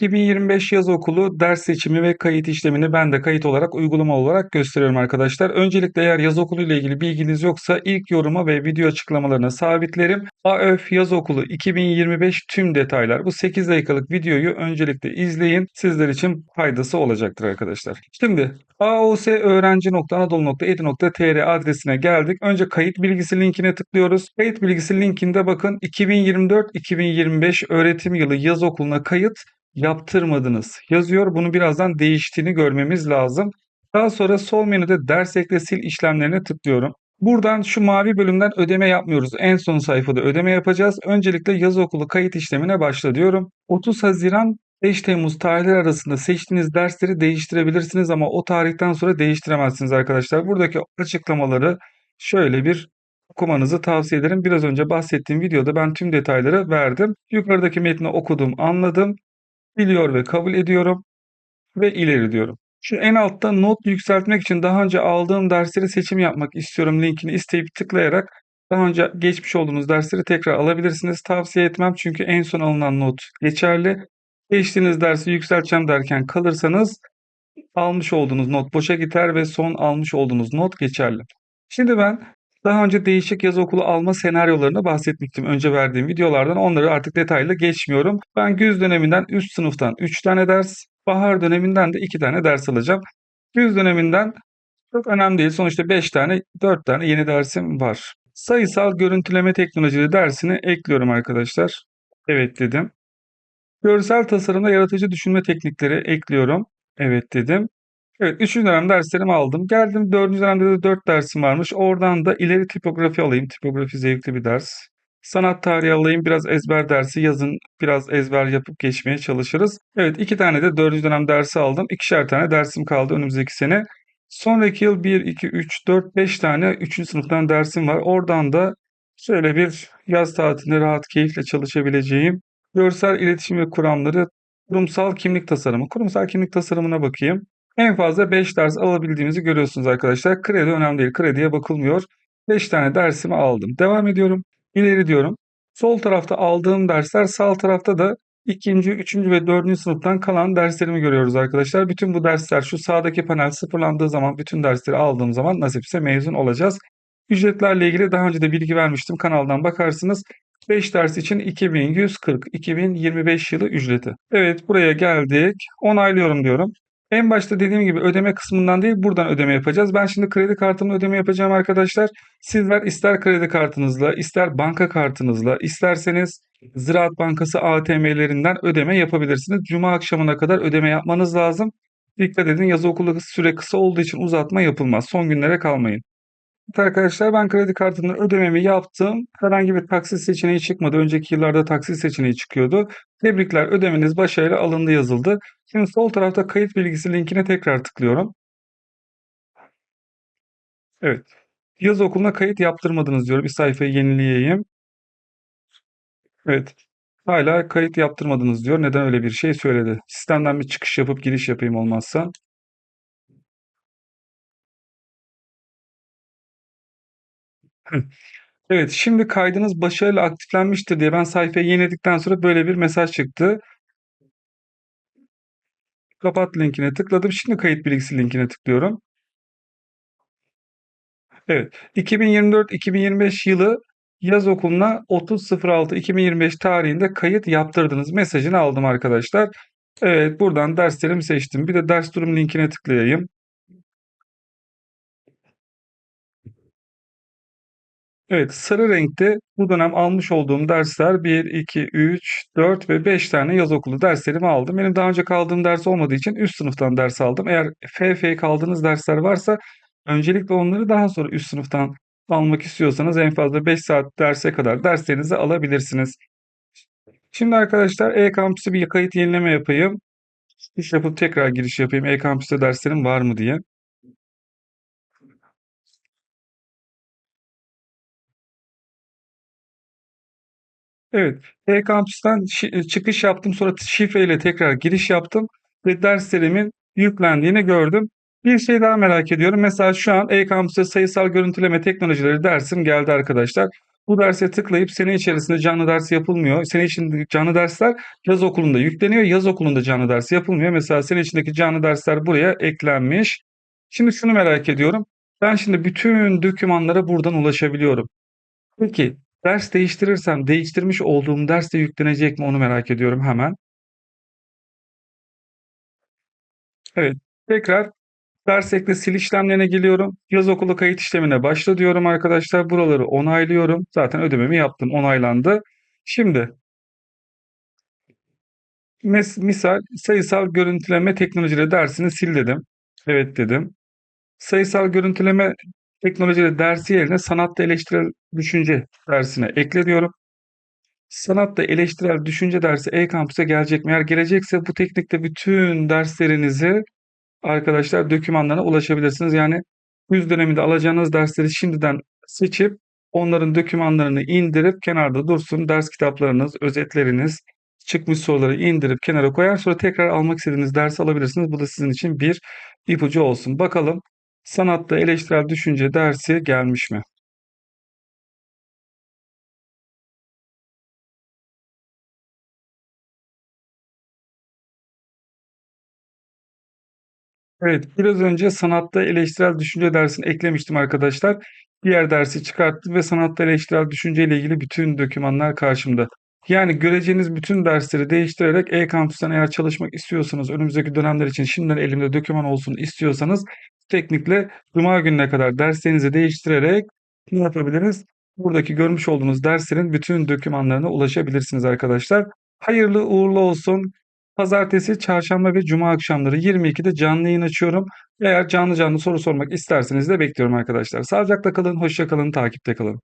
2025 yaz okulu ders seçimi ve kayıt işlemini ben de kayıt olarak uygulama olarak gösteriyorum arkadaşlar. Öncelikle eğer yaz okulu ile ilgili bilginiz yoksa ilk yoruma ve video açıklamalarına sabitlerim. AÖF yaz okulu 2025 tüm detaylar. Bu 8 dakikalık videoyu öncelikle izleyin. Sizler için faydası olacaktır arkadaşlar. Şimdi aosöğrenci.anadolu.edu.tr adresine geldik. Önce kayıt bilgisi linkine tıklıyoruz. Kayıt bilgisi linkinde bakın 2024-2025 öğretim yılı yaz okuluna kayıt yaptırmadınız yazıyor. Bunu birazdan değiştiğini görmemiz lazım. Daha sonra sol menüde ders ekle sil işlemlerine tıklıyorum. Buradan şu mavi bölümden ödeme yapmıyoruz. En son sayfada ödeme yapacağız. Öncelikle yaz okulu kayıt işlemine başla diyorum. 30 Haziran 5 Temmuz tarihleri arasında seçtiğiniz dersleri değiştirebilirsiniz ama o tarihten sonra değiştiremezsiniz arkadaşlar. Buradaki açıklamaları şöyle bir okumanızı tavsiye ederim. Biraz önce bahsettiğim videoda ben tüm detayları verdim. Yukarıdaki metni okudum, anladım biliyor ve kabul ediyorum ve ileri diyorum. Şu en altta not yükseltmek için daha önce aldığım dersleri seçim yapmak istiyorum linkini isteyip tıklayarak daha önce geçmiş olduğunuz dersleri tekrar alabilirsiniz. Tavsiye etmem çünkü en son alınan not geçerli. Geçtiğiniz dersi yükselteceğim derken kalırsanız almış olduğunuz not boşa gider ve son almış olduğunuz not geçerli. Şimdi ben daha önce değişik yaz okulu alma senaryolarını bahsetmiştim önce verdiğim videolardan. Onları artık detaylı geçmiyorum. Ben güz döneminden üst sınıftan 3 tane ders, bahar döneminden de 2 tane ders alacağım. Güz döneminden çok önemli değil. Sonuçta 5 tane, 4 tane yeni dersim var. Sayısal görüntüleme teknolojileri dersini ekliyorum arkadaşlar. Evet dedim. Görsel tasarımda yaratıcı düşünme teknikleri ekliyorum. Evet dedim. Evet, 3. dönem derslerimi aldım. Geldim 4. dönemde de 4 dersim varmış. Oradan da ileri tipografi alayım. Tipografi zevkli bir ders. Sanat tarihi alayım. Biraz ezber dersi yazın. Biraz ezber yapıp geçmeye çalışırız. Evet, 2 tane de 4. dönem dersi aldım. 2'şer tane dersim kaldı önümüzdeki sene. Sonraki yıl 1, 2, 3, 4, 5 tane 3. sınıftan dersim var. Oradan da şöyle bir yaz tatilinde rahat keyifle çalışabileceğim görsel iletişim ve kuramları, kurumsal kimlik tasarımı. Kurumsal kimlik tasarımına bakayım. En fazla 5 ders alabildiğimizi görüyorsunuz arkadaşlar. Kredi önemli değil. Krediye bakılmıyor. 5 tane dersimi aldım. Devam ediyorum. İleri diyorum. Sol tarafta aldığım dersler sağ tarafta da ikinci, üçüncü ve dördüncü sınıftan kalan derslerimi görüyoruz arkadaşlar. Bütün bu dersler şu sağdaki panel sıfırlandığı zaman bütün dersleri aldığım zaman nasipse mezun olacağız. Ücretlerle ilgili daha önce de bilgi vermiştim. Kanaldan bakarsınız. 5 ders için 2140 2025 yılı ücreti. Evet buraya geldik. Onaylıyorum diyorum. En başta dediğim gibi ödeme kısmından değil buradan ödeme yapacağız. Ben şimdi kredi kartımla ödeme yapacağım arkadaşlar. Sizler ister kredi kartınızla, ister banka kartınızla, isterseniz Ziraat Bankası ATM'lerinden ödeme yapabilirsiniz. Cuma akşamına kadar ödeme yapmanız lazım. Dikkat edin yaz okulu süre kısa olduğu için uzatma yapılmaz. Son günlere kalmayın. Arkadaşlar ben kredi kartının ödememi yaptım. Herhangi bir taksit seçeneği çıkmadı. Önceki yıllarda taksit seçeneği çıkıyordu. Tebrikler ödemeniz başarıyla alındı yazıldı. Şimdi sol tarafta kayıt bilgisi linkine tekrar tıklıyorum. Evet. Yaz okuluna kayıt yaptırmadınız diyor. Bir sayfayı yenileyeyim. Evet. Hala kayıt yaptırmadınız diyor. Neden öyle bir şey söyledi? Sistemden bir çıkış yapıp giriş yapayım olmazsa. Evet, şimdi kaydınız başarıyla aktiflenmiştir diye ben sayfayı yeniledikten sonra böyle bir mesaj çıktı. Kapat linkine tıkladım. Şimdi kayıt bilgisi linkine tıklıyorum. Evet, 2024-2025 yılı yaz okuluna 30.06.2025 tarihinde kayıt yaptırdınız mesajını aldım arkadaşlar. Evet, buradan derslerimi seçtim. Bir de ders durum linkine tıklayayım. Evet, sarı renkte bu dönem almış olduğum dersler 1, 2, 3, 4 ve 5 tane yaz okulu derslerimi aldım. Benim daha önce kaldığım ders olmadığı için üst sınıftan ders aldım. Eğer FF kaldığınız dersler varsa öncelikle onları daha sonra üst sınıftan almak istiyorsanız en fazla 5 saat derse kadar derslerinizi alabilirsiniz. Şimdi arkadaşlar e-kampüse bir kayıt yenileme yapayım. İş yapıp tekrar giriş yapayım. E-kampüste derslerim var mı diye. Evet, e-kampüsten şi- çıkış yaptım sonra şifreyle tekrar giriş yaptım ve derslerimin yüklendiğini gördüm. Bir şey daha merak ediyorum. Mesela şu an e-kampüste sayısal görüntüleme teknolojileri dersim geldi arkadaşlar. Bu derse tıklayıp sene içerisinde canlı ders yapılmıyor. Sene içinde canlı dersler yaz okulunda yükleniyor. Yaz okulunda canlı ders yapılmıyor. Mesela sene içindeki canlı dersler buraya eklenmiş. Şimdi şunu merak ediyorum. Ben şimdi bütün dokümanlara buradan ulaşabiliyorum. Peki ders değiştirirsem değiştirmiş olduğum ders de yüklenecek mi onu merak ediyorum hemen. Evet, tekrar ders ekle sil işlemlerine geliyorum. Yaz okulu kayıt işlemine başla diyorum arkadaşlar. Buraları onaylıyorum. Zaten ödememi yaptım, onaylandı. Şimdi mes misal sayısal görüntüleme teknolojileri dersini sil dedim. Evet dedim. Sayısal görüntüleme teknolojileri dersi yerine sanatta eleştirel düşünce dersine ekle diyorum. Sanatta eleştirel düşünce dersi e-kampüse gelecek mi? Eğer gelecekse bu teknikte bütün derslerinizi arkadaşlar dokümanlarına ulaşabilirsiniz. Yani yüz döneminde alacağınız dersleri şimdiden seçip onların dokümanlarını indirip kenarda dursun. Ders kitaplarınız, özetleriniz, çıkmış soruları indirip kenara koyar. Sonra tekrar almak istediğiniz dersi alabilirsiniz. Bu da sizin için bir ipucu olsun. Bakalım sanatta eleştirel düşünce dersi gelmiş mi? Evet, biraz önce sanatta eleştirel düşünce dersini eklemiştim arkadaşlar. Diğer dersi çıkarttım ve sanatta eleştirel düşünce ile ilgili bütün dokümanlar karşımda. Yani göreceğiniz bütün dersleri değiştirerek e-kampüsten eğer çalışmak istiyorsanız, önümüzdeki dönemler için şimdiden elimde doküman olsun istiyorsanız teknikle cuma gününe kadar derslerinizi değiştirerek ne yapabiliriz? Buradaki görmüş olduğunuz derslerin bütün dokümanlarına ulaşabilirsiniz arkadaşlar. Hayırlı uğurlu olsun. Pazartesi, çarşamba ve cuma akşamları 22'de canlı yayın açıyorum. Eğer canlı canlı soru sormak isterseniz de bekliyorum arkadaşlar. Sağlıcakla kalın, hoşça kalın, takipte kalın.